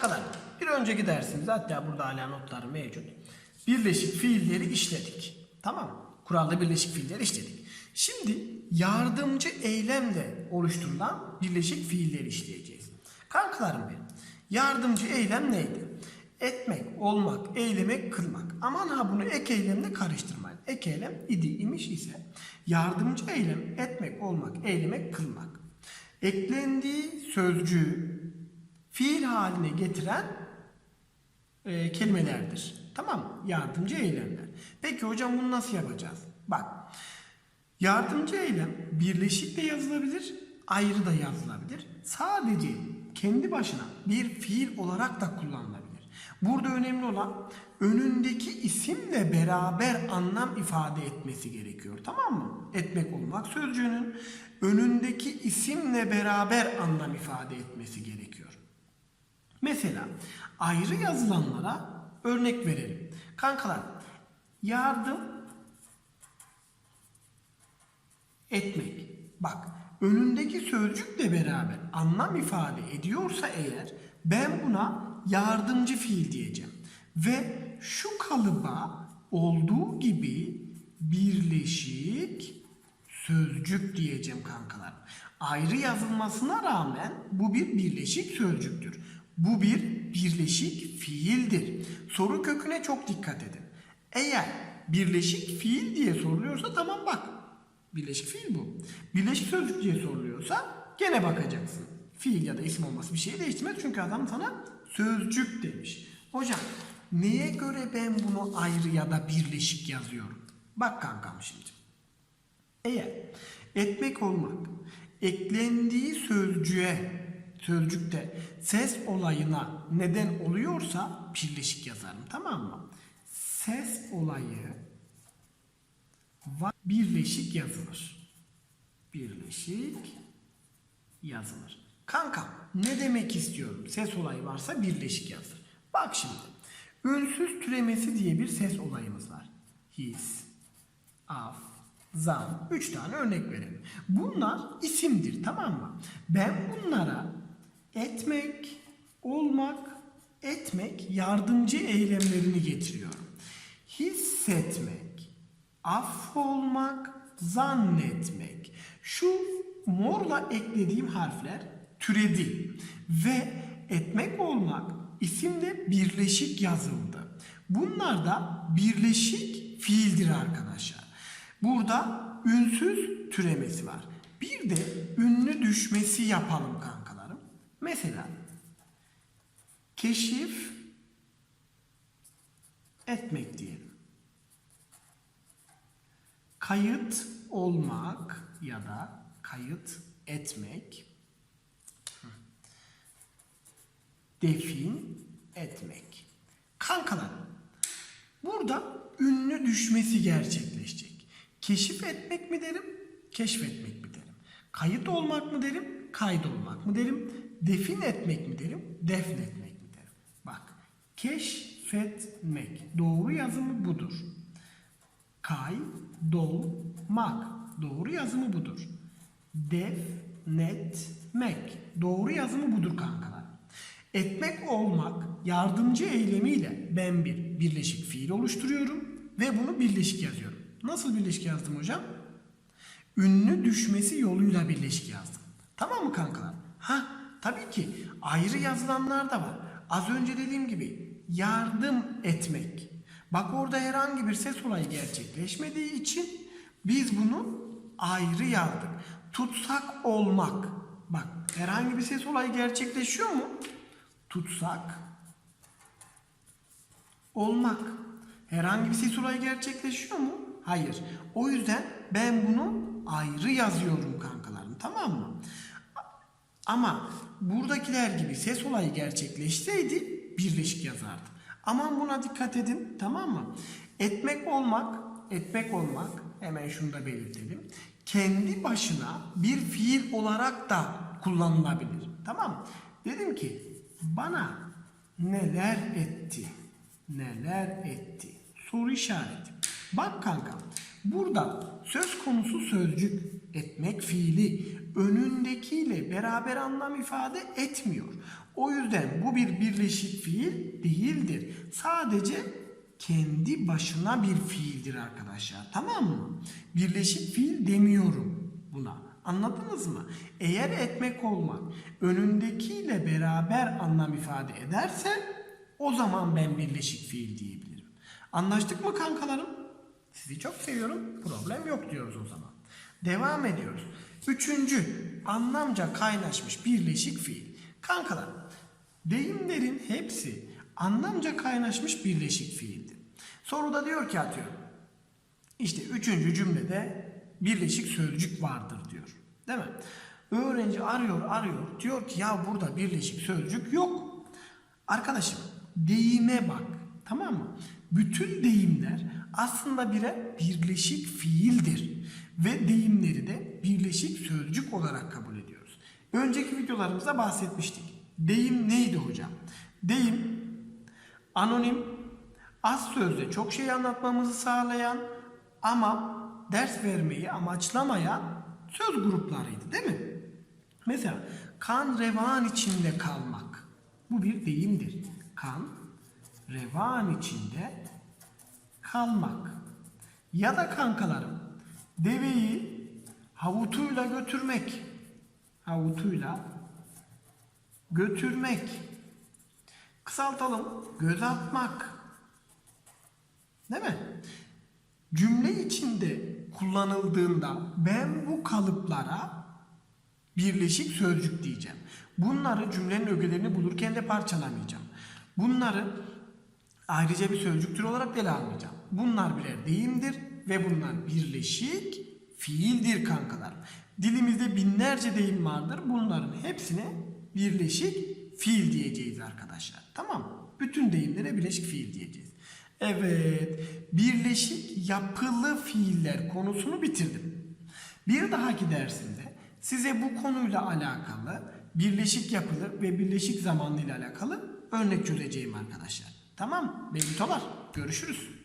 Kankalar bir önceki dersimizde hatta burada hala notları mevcut. Birleşik fiilleri işledik. Tamam mı? Kuralda birleşik fiilleri işledik. Şimdi yardımcı eylemle oluşturulan birleşik fiilleri işleyeceğiz. Kankalarım benim. Yardımcı eylem neydi? Etmek, olmak, eylemek, kılmak. Aman ha bunu ek eylemle karıştırmayın. Ek eylem idi, imiş ise yardımcı eylem etmek, olmak, eylemek, kılmak. Eklendiği sözcüğü fiil haline getiren e, kelimelerdir. Tamam? Yardımcı eylemler. Peki hocam bunu nasıl yapacağız? Bak. Yardımcı eylem birleşik de yazılabilir, ayrı da yazılabilir. Sadece kendi başına bir fiil olarak da kullanılabilir. Burada önemli olan önündeki isimle beraber anlam ifade etmesi gerekiyor. Tamam mı? Etmek olmak sözcüğünün önündeki isimle beraber anlam ifade etmesi gerekiyor. Mesela ayrı yazılanlara örnek verelim. Kankalar yardım etmek. Bak önündeki sözcükle beraber anlam ifade ediyorsa eğer ben buna yardımcı fiil diyeceğim. Ve şu kalıba olduğu gibi birleşik sözcük diyeceğim kankalar. Ayrı yazılmasına rağmen bu bir birleşik sözcüktür. Bu bir birleşik fiildir. Soru köküne çok dikkat edin. Eğer birleşik fiil diye soruluyorsa tamam bak. Birleşik fiil bu. Birleşik sözcük diye soruluyorsa gene bakacaksın. Fiil ya da isim olması bir şey değiştirmez çünkü adam sana sözcük demiş. Hocam neye göre ben bunu ayrı ya da birleşik yazıyorum? Bak kankam şimdi. Eğer etmek olmak eklendiği sözcüğe sözcükte ses olayına neden oluyorsa birleşik yazarım tamam mı? Ses olayı birleşik yazılır. Birleşik yazılır. Kankam ne demek istiyorum? Ses olayı varsa birleşik yazılır. Bak şimdi. Ünsüz türemesi diye bir ses olayımız var. His, af, zam. Üç tane örnek verelim. Bunlar isimdir tamam mı? Ben bunlara etmek, olmak, etmek yardımcı eylemlerini getiriyorum. Hissetmek, affolmak, zannetmek. Şu morla eklediğim harfler türedi ve etmek olmak isimde birleşik yazıldı. Bunlar da birleşik fiildir arkadaşlar. Burada ünsüz türemesi var. Bir de ünlü düşmesi yapalım kankalarım. Mesela keşif etmek diyelim. Kayıt olmak ya da kayıt etmek. Defin etmek. Kankalar burada ünlü düşmesi gerçekleşecek. Keşif etmek mi derim, keşfetmek mi derim? Kayıt olmak mı derim, kaydolmak mı derim? Defin etmek mi derim, defnetmek mi derim? Bak, keşfetmek. Doğru yazımı budur. Kaydolmak. Doğru yazımı budur. Defnetmek. Doğru yazımı budur kankalar. Etmek olmak yardımcı eylemiyle ben bir birleşik fiil oluşturuyorum ve bunu birleşik yazıyorum. Nasıl birleşik yazdım hocam? Ünlü düşmesi yoluyla birleşik yazdım. Tamam mı kankalar? Ha tabii ki ayrı yazılanlar da var. Az önce dediğim gibi yardım etmek. Bak orada herhangi bir ses olayı gerçekleşmediği için biz bunu ayrı yazdık. Tutsak olmak. Bak herhangi bir ses olayı gerçekleşiyor mu? Tutsak olmak. Herhangi bir ses olayı gerçekleşiyor mu? Hayır. O yüzden ben bunu ayrı yazıyorum kankalarım. Tamam mı? Ama buradakiler gibi ses olayı gerçekleşseydi birleşik yazardım. Aman buna dikkat edin. Tamam mı? Etmek olmak, etmek olmak hemen şunu da belirtelim. Kendi başına bir fiil olarak da kullanılabilir. Tamam mı? Dedim ki bana neler etti? Neler etti? Soru işareti. Bak kankam burada söz konusu sözcük etmek fiili önündekiyle beraber anlam ifade etmiyor. O yüzden bu bir birleşik fiil değildir. Sadece kendi başına bir fiildir arkadaşlar. Tamam mı? Birleşik fiil demiyorum buna. Anladınız mı? Eğer etmek olmak önündekiyle beraber anlam ifade ederse o zaman ben birleşik fiil diyebilirim. Anlaştık mı kankalarım? Sizi çok seviyorum. Problem yok diyoruz o zaman. Devam ediyoruz. Üçüncü anlamca kaynaşmış birleşik fiil. Kankalar deyimlerin hepsi anlamca kaynaşmış birleşik fiildir. Soruda diyor ki atıyorum. İşte üçüncü cümlede birleşik sözcük vardır diyor. Değil mi? Öğrenci arıyor arıyor diyor ki ya burada birleşik sözcük yok. Arkadaşım deyime bak. Tamam mı? Bütün deyimler aslında birer birleşik fiildir. Ve deyimleri de birleşik sözcük olarak kabul ediyoruz. Önceki videolarımızda bahsetmiştik. Deyim neydi hocam? Deyim anonim, az sözle çok şey anlatmamızı sağlayan ama ders vermeyi amaçlamayan söz gruplarıydı değil mi? Mesela kan revan içinde kalmak. Bu bir deyimdir. Kan revan içinde kalmak. Ya da kankalarım deveyi havutuyla götürmek. Havutuyla götürmek. Kısaltalım. Göz atmak. Değil mi? Cümle içinde kullanıldığında ben bu kalıplara birleşik sözcük diyeceğim. Bunları cümlenin ögelerini bulurken de parçalamayacağım. Bunları ayrıca bir sözcük türü olarak ele almayacağım. Bunlar birer deyimdir ve bunlar birleşik fiildir kankalar. Dilimizde binlerce deyim vardır. Bunların hepsine birleşik fiil diyeceğiz arkadaşlar. Tamam mı? Bütün deyimlere birleşik fiil diyeceğiz. Evet, birleşik yapılı fiiller konusunu bitirdim. Bir dahaki dersimde size bu konuyla alakalı birleşik yapılı ve birleşik zamanlı ile alakalı örnek çözeceğim arkadaşlar. Tamam mı? Bebitolar görüşürüz.